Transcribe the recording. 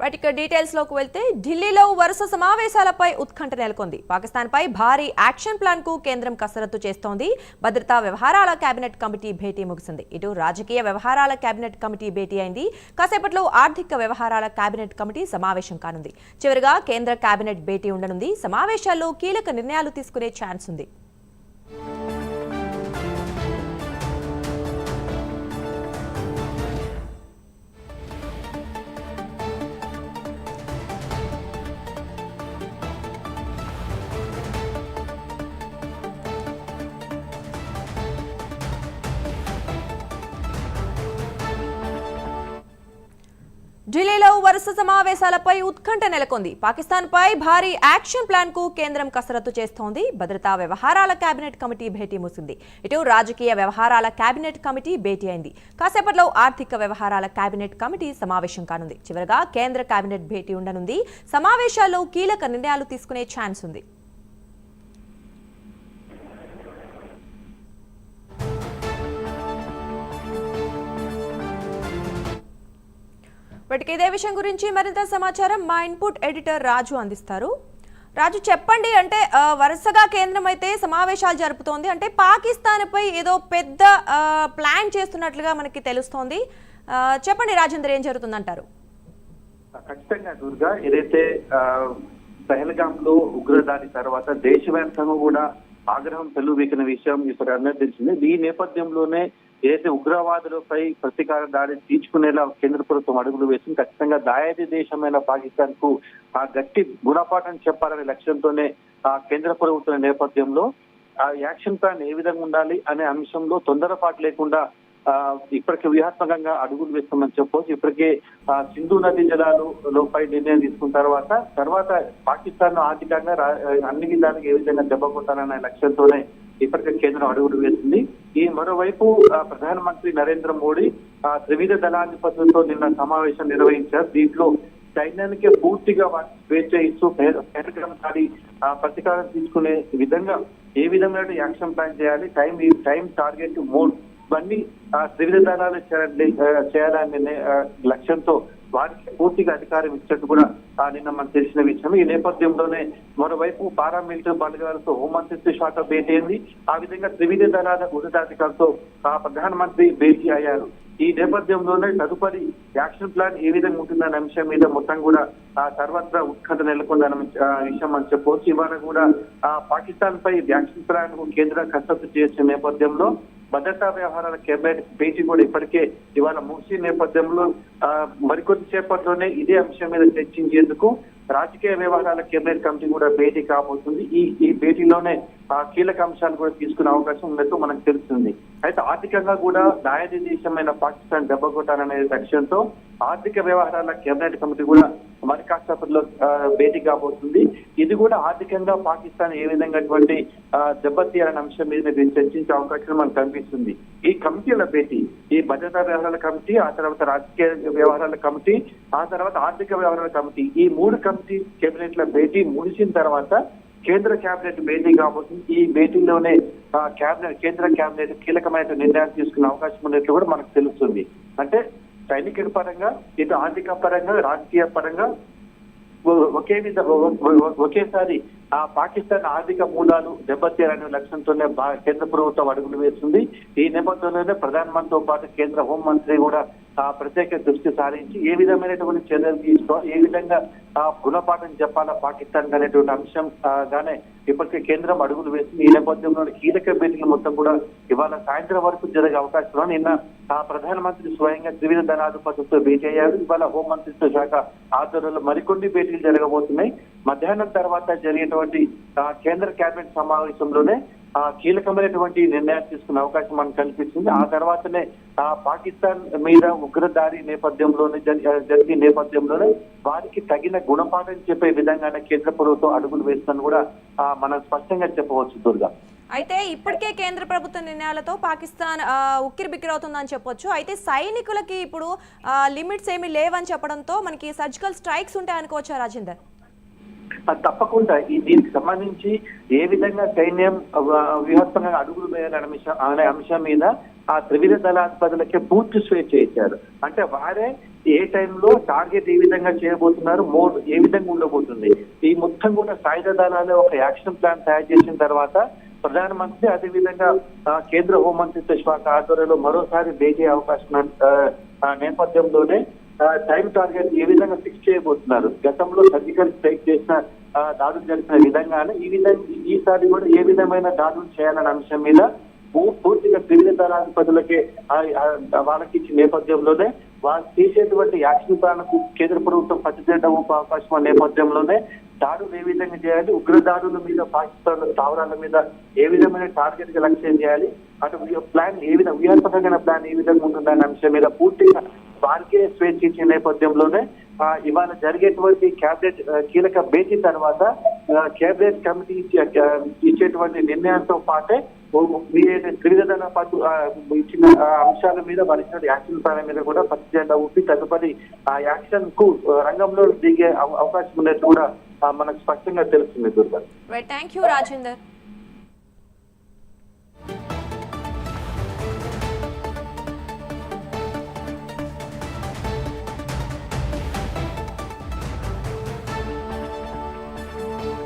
వాటిక డీటెయిల్స్లోకి వెళ్తే ఢిల్లీలో వరుస సమావేశాలపై ఉత్కంఠ నెలకొంది. పాకిస్తాన్ పై భారీ యాక్షన్ ప్లాన్కు కేంద్రం కసరత్తు చేస్తోంది. భద్రతా వ్యవహారాల కేబినెట్ కమిటీ భేటీ ముగిసింది. ఇటు రాజకీయ వ్యవహారాల కేబినెట్ కమిటీ భేటీ అయింది. కాసేపట్లో ఆర్థిక వ్యవహారాల కేబినెట్ కమిటీ సమావేశం కానుంది. చివరిగా కేంద్ర కేబినెట్ భేటీ ఉండనుంది. సమావేశాల్లో కీలక నిర్ణయాలు తీసుకునే ఛాన్స్ ఉంది. ఢిల్లీలో వరుస సమావేశాలపై ఉత్కంఠ నెలకొంది. పాకిస్తాన్ పై భారీ యాక్షన్ ప్లాన్కు కేంద్రం కసరత్తు చేస్తోంది. భద్రతా వ్యవహారాల కేబినెట్ కమిటీ భేటీ ముసింది. ఇటు రాజకీయ వ్యవహారాల కేబినెట్ కమిటీ భేటీ అయింది. కాసేపట్లో ఆర్థిక వ్యవహారాల కేబినెట్ కమిటీ సమావేశం కానుంది. చివరగా కేంద్ర కేబినెట్ భేటీ ఉండనుంది. సమావేశాల్లో కీలక నిర్ణయాలు తీసుకునే ఛాన్స్ ఉంది. వాటికి ఇదే విషయం గురించి మరింత సమాచారం మా ఇన్పుట్ ఎడిటర్ రాజు అందిస్తారు. రాజు చెప్పండి అంటే వరుసగా కేంద్రం అయితే సమావేశాలు జరుపుతోంది. అంటే పాకిస్తాన్ పై ఏదో పెద్ద ప్లాన్ చేస్తున్నట్లుగా మనకి తెలుస్తోంది. ఆ, చెప్పండి రాజేందర్ ఏం జరుగుతుందంటారు? ఖచ్చితంగా దుర్గా. ఏదైతే పహల్గామ్లో ఉగ్రదాడి తర్వాత దేశవ్యాప్తంగా కూడా ఆగ్రహం పెళ్ళుబీకిన విషయం ఇప్పుడు అందరూ తెలిసింది. ఈ నేపథ్యంలోనే ఏదైతే ఉగ్రవాదులపై ప్రతీకార దాడిని తీర్చుకునేలా కేంద్ర ప్రభుత్వం అడుగులు వేసింది. ఖచ్చితంగా దాయాది దేశమైన పాకిస్తాన్కు ఆ గట్టి గుణపాఠం చెప్పాలనే లక్ష్యంతోనే ఆ కేంద్ర ప్రభుత్వం నేపథ్యంలో ఆ యాక్షన్ ప్లాన్ ఏ విధంగా ఉండాలి అనే అంశంలో తొందరపాటు లేకుండా ఆ ఇప్పటికే వ్యూహాత్మకంగా అడుగులు వేస్తామని చెప్పవచ్చు ఇప్పటికే ఆ సింధు నదీ జలాలు లోపై నిర్ణయం తీసుకున్న తర్వాత తర్వాత పాకిస్తాన్ ఆర్థికంగా అన్ని విధాలుగా ఏ విధంగా దెబ్బ కొట్టాలనే లక్ష్యంతోనే ఇప్పటికే కేంద్రం అడుగులు వేసింది. ఈ మరోవైపు ప్రధానమంత్రి నరేంద్ర మోడీ ఆ త్రివిధ దళాధిపతులతో నిన్న సమావేశం నిర్వహించారు. దీంట్లో సైన్యానికి పూర్తిగా స్వేచ్ఛ ఇస్తూ పేదకం ప్రతీకారం తీసుకునే విధంగా ఏ విధంగా యాక్షన్ ప్లాన్ చేయాలి టైం టైం టార్గెట్ మోడ్ ఇవన్నీ ఆ, త్రివిధ దళాలు చేయాలని చేయాలనే లక్ష్యంతో వారికి పూర్తిగా అధికారం ఇచ్చినట్టు కూడా నిన్న మనకు తెలిసిన విషయం. ఈ నేపథ్యంలోనే మరోవైపు పారామిలిటరీ బలగాలతో హోంమంత్రిత్వ శాఖ భేటీ అయింది ఆ విధంగా త్రివిధ దళాల ఉన్నతాధికారులతో ఆ ప్రధానమంత్రి భేటీ అయ్యారు. ఈ నేపథ్యంలోనే తదుపరి యాక్షన్ ప్లాన్ ఏ విధంగా ఉంటుందనే అంశం మీద మొత్తం కూడా ఆ సర్వత్రా ఉత్కంఠ నెలకొందన్న విషయం అని చెప్పవచ్చు. ఇవాళ కూడా ఆ పాకిస్తాన్ పై యాక్షన్ ప్లాన్కు కేంద్ర కసరత్తు చేసిన నేపథ్యంలో భద్రతా వ్యవహారాల కేబినెట్ భేటీ కూడా ఇప్పటికే ఇవాళ ముగిసి నేపథ్యంలో ఆ, మరికొద్ది సేపట్లోనే ఇదే అంశం మీద చర్చించేందుకు రాజకీయ వ్యవహారాల కేబినెట్ కమిటీ కూడా భేటీ కాబోతుంది. ఈ ఈ భేటీలోనే ఆ కీలక అంశాలు కూడా తీసుకునే అవకాశం ఉన్నట్టు మనకు తెలుస్తుంది. అయితే ఆర్థికంగా కూడా దాయాది దేశమైన పాకిస్తాన్ దెబ్బ కొట్టాలనే లక్ష్యంతో ఆర్థిక వ్యవహారాల కేబినెట్ కమిటీ కూడా మరి భేటీ కాబోతుంది. ఇది కూడా ఆర్థికంగా పాకిస్తాన్ ఏ విధంగా అటువంటి దెబ్బతీయాలనే అంశం మీద దీన్ని చర్చించే అవకాశం మనకు కనిపిస్తుంది. ఈ కమిటీల భేటీ ఈ భద్రతా వ్యవహారాల కమిటీ ఆ తర్వాత రాజకీయ వ్యవహారాల కమిటీ ఆ తర్వాత ఆర్థిక వ్యవహారాల కమిటీ ఈ మూడు కమిటీ కేబినెట్ల భేటీ ముగిసిన తర్వాత కేంద్ర కేబినెట్ భేటీ కాబోతుంది. ఈ భేటీలోనే కేబినెట్ కేంద్ర కేబినెట్ కీలకమైన నిర్ణయాలు తీసుకునే అవకాశం ఉన్నట్లు కూడా మనకు తెలుస్తుంది. అంటే సైనిక పరంగా ఇటు ఆర్థిక పరంగా రాజకీయ పరంగా ఒకే విధ ఒకేసారి ఆ పాకిస్తాన్ ఆర్థిక మూలాలు దెబ్బతీరనే లక్ష్యంతోనే కేంద్ర ప్రభుత్వం అడుగులు వేస్తుంది ఈ నేపథ్యంలోనే ప్రధానమంత్రితో పాటు కేంద్ర హోంమంత్రి కూడా ఆ ప్రత్యేక దృష్టి సారించి ఏ విధమైనటువంటి చర్యలు తీసుకోవాలి ఏ విధంగా ఆ గుణపాఠం చెప్పాలా పాకిస్తాన్ అనేటువంటి అంశం గానే ఇప్పటికే కేంద్రం అడుగులు వేసింది. ఈ నేపథ్యంలో కీలక భేటీలు మొత్తం కూడా ఇవాళ సాయంత్రం వరకు జరిగే అవకాశం నిన్న ఆ ప్రధానమంత్రి స్వయంగా త్రివిధ దళాధిపతులతో భేటీ అయ్యారు. ఇవాళ హోంమంత్రిత్వ శాఖ ఆధ్వర్యంలో మరికొన్ని భేటీలు జరగబోతున్నాయి. మధ్యాహ్నం తర్వాత జరిగేటువంటి కేంద్ర కేబినెట్ సమావేశంలోనే ఆ కీలకమైనటువంటి నిర్ణయాలు తీసుకునే అవకాశం మనకు కనిపిస్తుంది ఆ తర్వాతనే ఆ పాకిస్తాన్ మీద ఉగ్రదారి నేపథ్యంలోనే జరిగే నేపథ్యంలోనే వారికి తగిన గుణపాఠం చెప్పే విధంగానే కేంద్ర ప్రభుత్వం అడుగులు వేస్తుందని కూడా ఆ, మనం స్పష్టంగా చెప్పవచ్చు దుర్గా. అయితే ఇప్పటికే కేంద్ర ప్రభుత్వ నిర్ణయాలతో పాకిస్తాన్ ఉక్కిరి బిక్కిరి అవుతుందని చెప్పొచ్చు. అయితే సైనికులకి ఇప్పుడు లిమిట్స్ ఏమీ లేవని చెప్పడంతో మనకి సర్జికల్ స్ట్రైక్స్ ఉంటాయనుకోవచ్చా రాజేందర్? తప్పకుండా. ఈ దీనికి సంబంధించి ఏ విధంగా సైన్యం వ్యూహత్మకంగా వ్యూహాత్మకంగా అడుగులు వేయాలనే అంశం అనే అంశం మీద ఆ త్రివిధ దళాధిపతులకే పూర్తి స్వేచ్ఛ ఇచ్చారు. అంటే వారే ఏ టైంలో టార్గెట్ ఏ విధంగా చేయబోతున్నారు మోడ్ ఏ విధంగా ఉండబోతుంది. ఈ మొత్తం కూడా సాయుధ దళాలు ఒక యాక్షన్ ప్లాన్ తయారు చేసిన తర్వాత ప్రధానమంత్రి అదేవిధంగా కేంద్ర హోంమంత్రిత్వ శాఖ ఆధ్వర్యంలో మరోసారి భేటీ అవకాశం నేపథ్యంలోనే టైం టార్గెట్ ఏ విధంగా ఫిక్స్ చేయబోతున్నారు? గతంలో సర్జికల్ స్ట్రైక్ చేసిన దాడులు జరిపిన విధంగానే ఈ విధంగా ఈసారి కూడా ఏ విధమైన దాడులు చేయాలనే అంశం మీద పూ- పూర్తిగా త్రివిధ దళాధిపతులకే వాళ్ళకి ఇచ్చిన నేపథ్యంలోనే వాళ్ళు చేసేటువంటి యాక్షన్ ప్లాన్కు కేంద్ర ప్రభుత్వం పచ్చిచేట అవకాశం నేపథ్యంలోనే దాడులు ఏ విధంగా చేయాలి ఉగ్ర దాడుల మీద పాకిస్తాన్ స్థావరాల మీద ఏ విధమైన టార్గెట్ లక్ష్యం చేయాలి అటు ప్లాన్ ఏ విధంగా వ్యూహాత్మకమైన ప్లాన్ ఏ విధంగా ఉంటుందనే అంశం మీద పూర్తిగా వారికే స్వేచ్ఛ ఇచ్చిన నేపథ్యంలోనే ఇవాళ జరిగేటువంటి క్యాబినెట్ కీలక భేటీ తర్వాత కేబినెట్ క్యాబినెట్ కమిటీ ఇచ్చేటువంటి నిర్ణయంతో పాటే ఓ- మీ త్రివిధ దళ పాటు ఇచ్చిన అంశాల మీద వారి యాక్షన్ ప్లాన్ మీద కూడా పచ్చి జెండా ఊపి తదుపరి ఆ యాక్షన్కు రంగంలో దిగే అవ- అవకాశం ఉన్నట్టు కూడా మనకు స్పష్టంగా తెలుస్తుంది దుర్గా. Thank you Rajender